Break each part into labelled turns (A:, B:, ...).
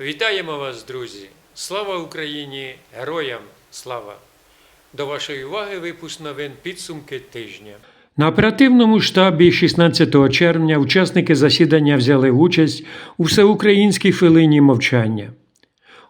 A: Вітаємо вас, друзі! Слава Україні! Героям слава! До вашої уваги випуск новин підсумки тижня. На оперативному штабі 16 червня учасники засідання взяли участь у всеукраїнській хвилині мовчання.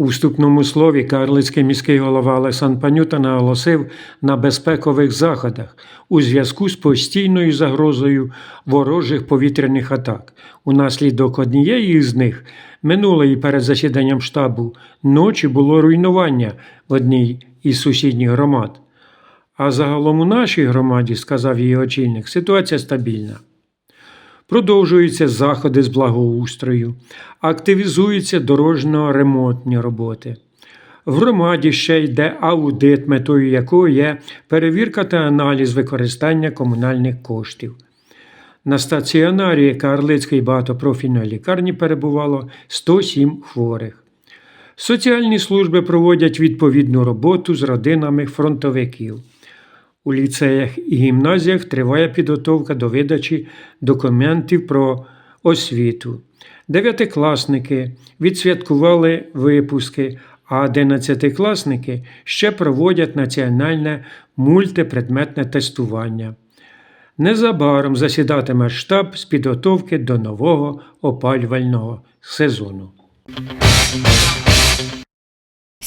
A: У вступному слові Карлицький міський голова Олександр Панюта наголосив на безпекових заходах у зв'язку з постійною загрозою ворожих повітряних атак. Унаслідок однієї з них минулої перед засіданням штабу ночі було руйнування в одній із сусідніх громад. А загалом у нашій громаді, сказав її очільник, ситуація стабільна. Продовжуються заходи з благоустрою, активізуються дорожньо-ремонтні роботи. В громаді ще йде аудит, метою якого є перевірка та аналіз використання комунальних коштів. На стаціонарі Карлицької багатопрофільної лікарні перебувало 107 хворих. Соціальні служби проводять відповідну роботу з родинами фронтовиків. У ліцеях і гімназіях триває підготовка до видачі документів про освіту. Дев'ятикласники відсвяткували випуски, а одинадцятикласники ще проводять національне мультипредметне тестування. Незабаром засідатиме штаб з підготовки до нового опалювального сезону.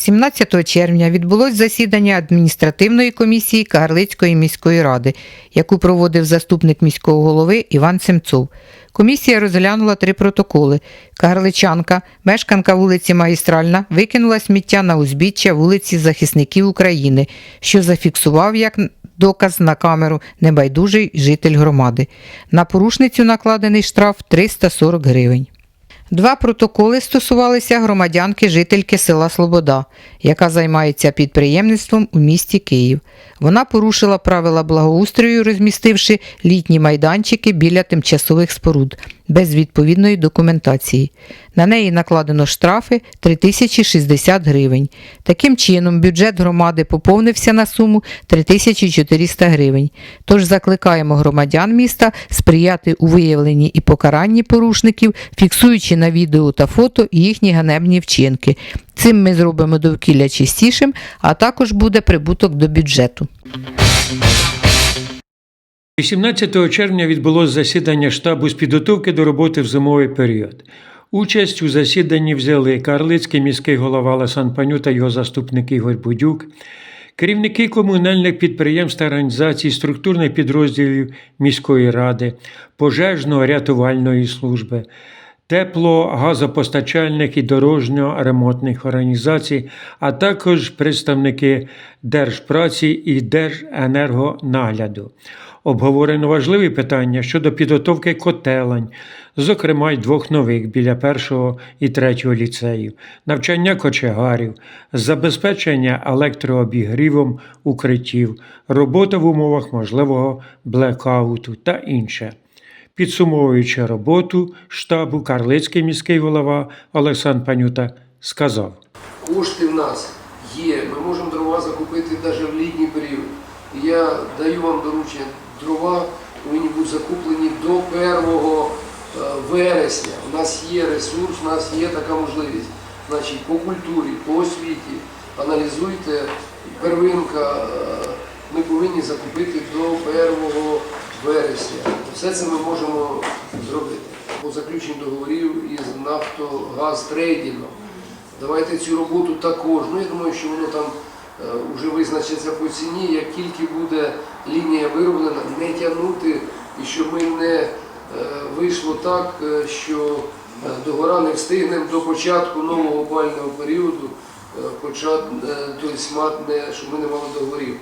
B: 17 червня відбулось засідання адміністративної комісії Кагарлицької міської ради, яку проводив заступник міського голови Іван Семцов. Комісія розглянула три протоколи. Кагарличанка, мешканка вулиці Магістральна, викинула сміття на узбіччя вулиці Захисників України, що зафіксував як доказ на камеру небайдужий житель громади. На порушницю накладений штраф 340 гривень. Два протоколи стосувалися громадянки жительки села Слобода, яка займається підприємництвом у місті Київ. Вона порушила правила благоустрою, розмістивши літні майданчики біля тимчасових споруд без відповідної документації. На неї накладено штрафи 3060 гривень. Таким чином, бюджет громади поповнився на суму 3400 гривень. Тож закликаємо громадян міста сприяти у виявленні і покаранні порушників, фіксуючи на відео та фото їхні ганебні вчинки. Цим ми зробимо довкілля чистішим, а також буде прибуток до бюджету.
A: 18 червня відбулось засідання штабу з підготовки до роботи в зимовий період. Участь у засіданні взяли Карлицький міський голова Ласан Паню та його заступник Ігор Будюк, керівники комунальних підприємств та організацій, структурних підрозділів міської ради, пожежно-рятувальної служби, тепло-газопостачальних і дорожньо-ремонтних організацій, а також представники Держпраці і Держенергонагляду. Обговорено важливі питання щодо підготовки котелень, зокрема й двох нових біля першого і третього ліцеїв, навчання кочегарів, забезпечення електрообігрівом укриттів, робота в умовах можливого блекауту та інше. Підсумовуючи роботу штабу, Карлицький міський голова Олександр Панюта сказав.
C: Кошти в нас є, ми можемо дрова закупити навіть в літній період. Я даю вам доручення, дрова повинні бути закуплені до 1 е, вересня. У нас є ресурс, у нас є така можливість. Значить, по культурі, по освіті, аналізуйте, первинка, е, ми повинні закупити до 1 вересня. Все це ми можемо зробити. По заключенню договорів із Нафтогазтрейдингом. Давайте цю роботу також. Ну, я думаю, що воно там е, вже визначиться по ціні, як тільки буде лінія вироблена, не тягнути, і щоб ми не е, вийшло так, е, що е, до гора не встигнемо до початку нового опального періоду, е, е, тобто щоб ми не мали договорів.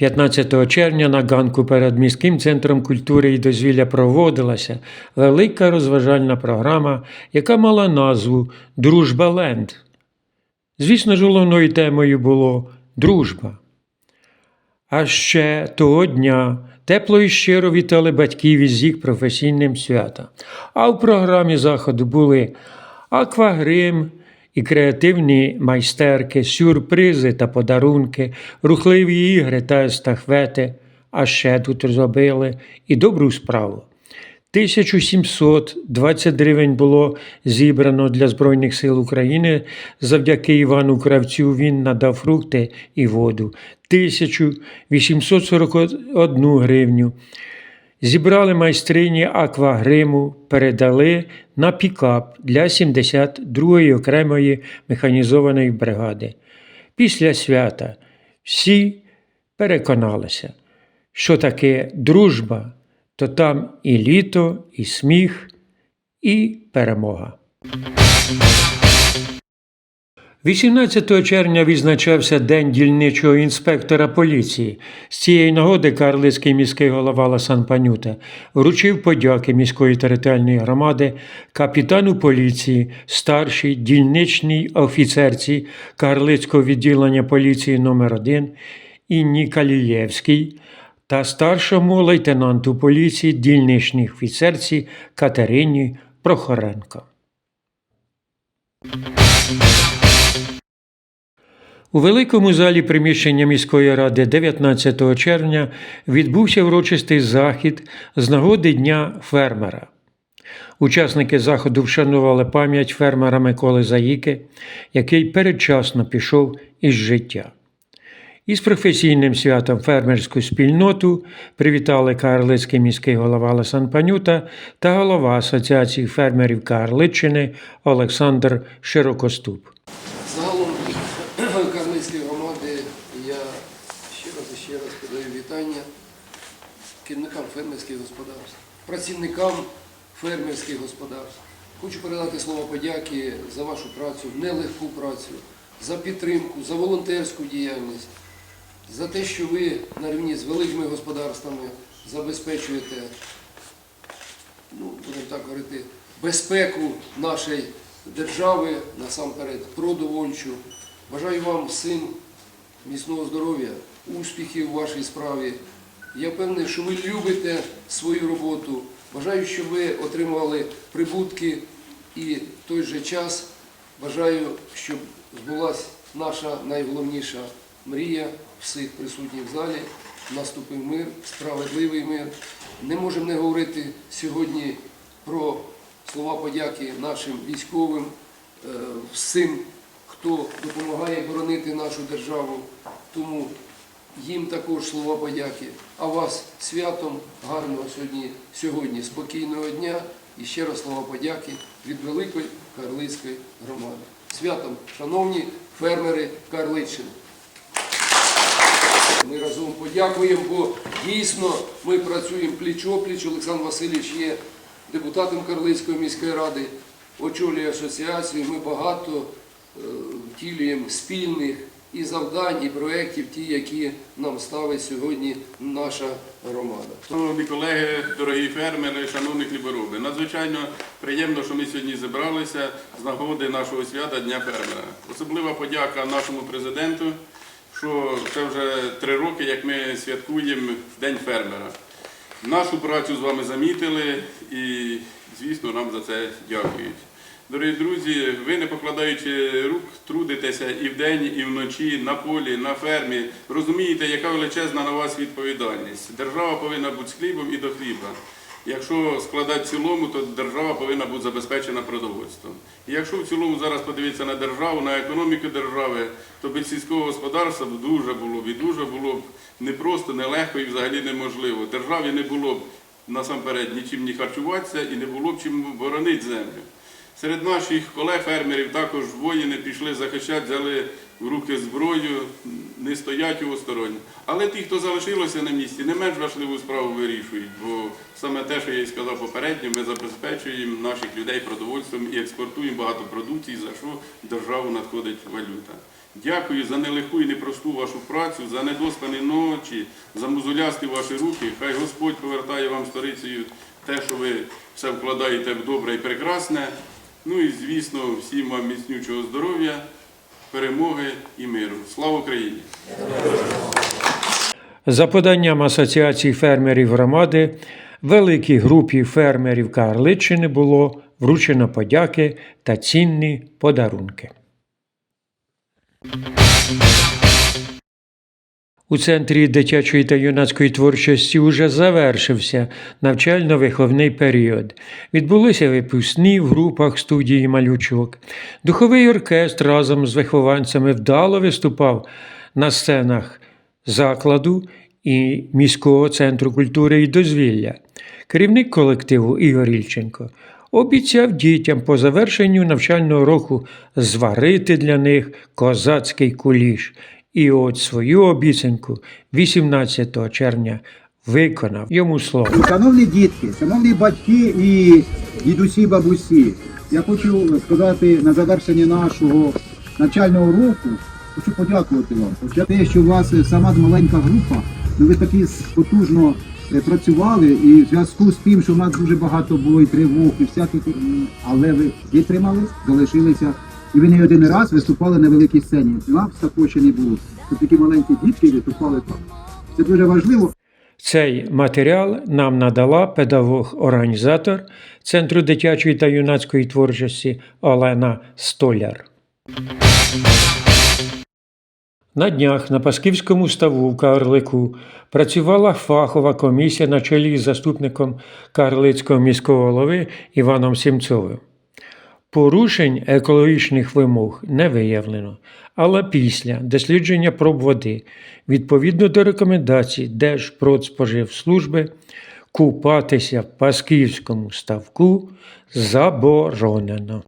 A: 15 червня на ганку перед міським центром культури і дозвілля проводилася велика розважальна програма, яка мала назву Дружба Ленд. Звісно ж, головною темою було дружба. А ще того дня тепло і щиро вітали батьків із їх професійним святом. А в програмі заходу були аквагрим і креативні майстерки, сюрпризи та подарунки, рухливі ігри та естафети. А ще тут зробили і добру справу. 1720 гривень було зібрано для Збройних сил України. Завдяки Івану Кравцю він надав фрукти і воду. 1841 гривню. Зібрали майстрині аквагриму, передали на пікап для 72-ї окремої механізованої бригади. Після свята всі переконалися, що таке дружба, то там і літо, і сміх, і перемога. 18 червня відзначався День дільничого інспектора поліції. З цієї нагоди Карлицький міський голова Ласан Панюта вручив подяки міської територіальної громади капітану поліції, старшій дільничній офіцерці Карлицького відділення поліції номер 1 Інні Калієвській та старшому лейтенанту поліції дільничній офіцерці Катерині Прохоренко. У великому залі приміщення міської ради 19 червня відбувся урочистий захід з нагоди Дня фермера. Учасники заходу вшанували пам'ять фермера Миколи Заїки, який передчасно пішов із життя. Із професійним святом фермерську спільноту привітали Карлицький міський голова Лесан Панюта та голова Асоціації фермерів Карличчини Олександр Широкоступ.
C: Загалом Карлицької громади я ще раз і ще раз подаю вітання керівникам фермерських господарств, працівникам фермерських господарств. Хочу передати слово подяки за вашу працю, нелегку працю, за підтримку, за волонтерську діяльність, за те, що ви на рівні з великими господарствами забезпечуєте ну, будемо так говорити, безпеку нашої держави, насамперед продовольчу. Бажаю вам всім міцного здоров'я, успіхів у вашій справі. Я впевнений, що ви любите свою роботу. Бажаю, щоб ви отримували прибутки і в той же час бажаю, щоб збулася наша найголовніша мрія всіх присутніх в залі. Наступив мир, справедливий мир. Не можемо не говорити сьогодні про слова подяки нашим військовим, е, всім, хто допомагає боронити нашу державу. Тому їм також слова подяки. А вас святом гарного сьогодні, сьогодні спокійного дня і ще раз слова подяки від Великої Карлицької громади. Святом, шановні фермери Карличчини. Ми разом подякуємо, бо дійсно ми працюємо пліч-опліч. Олександр Васильович є депутатом Карлицької міської ради, очолює асоціацію. Ми багато е, втілюємо спільних і завдань, і проєктів, ті, які нам ставить сьогодні наша громада.
D: Шановні колеги, дорогі фермери, шановні хлібороби, надзвичайно приємно, що ми сьогодні зібралися з нагоди нашого свята Дня фермера. Особлива подяка нашому президенту, що це вже три роки, як ми святкуємо День фермера. Нашу працю з вами замітили і, звісно, нам за це дякують. Дорогі друзі, ви не покладаючи рук, трудитеся і вдень, і вночі, на полі, на фермі. Розумієте, яка величезна на вас відповідальність. Держава повинна бути з хлібом і до хліба. Якщо складати в цілому, то держава повинна бути забезпечена продовольством. І якщо в цілому зараз подивитися на державу, на економіку держави, то без сільського господарства б дуже було б і дуже було б непросто, нелегко і взагалі неможливо. Державі не було б насамперед нічим не харчуватися і не було б чим боронити землю. Серед наших колег-фермерів також воїни пішли захищати, взяли в руки зброю, не стоять осторонь. Але ті, хто залишилося на місці, не менш важливу справу вирішують, бо саме те, що я і сказав попередньо, ми забезпечуємо наших людей продовольством і експортуємо багато продукції, за що державу надходить валюта. Дякую за нелегку і непросту вашу працю, за недоспані ночі, за музулясті ваші руки. Хай Господь повертає вам сторицею те, що ви все вкладаєте в добре і прекрасне. Ну і звісно, всім вам міцнючого здоров'я, перемоги і миру. Слава Україні!
A: За поданням Асоціації фермерів громади, великій групі фермерів Карличчини було вручено подяки та цінні подарунки. У центрі дитячої та юнацької творчості уже завершився навчально-виховний період. Відбулися випускні в групах студії малючок. Духовий оркестр разом з вихованцями вдало виступав на сценах закладу і міського центру культури і дозвілля. Керівник колективу Ігор Ільченко обіцяв дітям по завершенню навчального року зварити для них козацький куліш. І от свою обіцянку 18 червня виконав йому слово.
E: Шановні дітки, шановні батьки і дідусі, бабусі, я хочу сказати на завершення нашого навчального року, хочу подякувати вам за те, що у вас сама маленька група, ну ви такі потужно е, працювали, і в зв'язку з тим, що в нас дуже багато було і тривог, і всяких, але ви витримали, залишилися. І ви не один раз виступали на великій сцені. Такого ще не було. Що такі маленькі дітки виступали там. Це дуже важливо.
A: Цей матеріал нам надала педагог-організатор Центру дитячої та юнацької творчості Олена Столяр. На днях на Пасківському ставу в Карлику працювала фахова комісія на чолі з заступником Карлицького міського голови Іваном Сімцовим. Порушень екологічних вимог не виявлено, але після дослідження проб води, відповідно до рекомендацій Держпродспоживслужби, купатися в Пасківському ставку заборонено.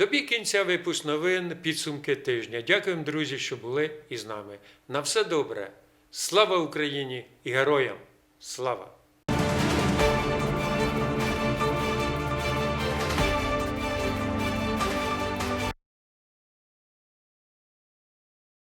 A: Добіг кінця випуск новин, підсумки тижня. Дякуємо, друзі, що були із нами. На все добре. Слава Україні і героям! Слава!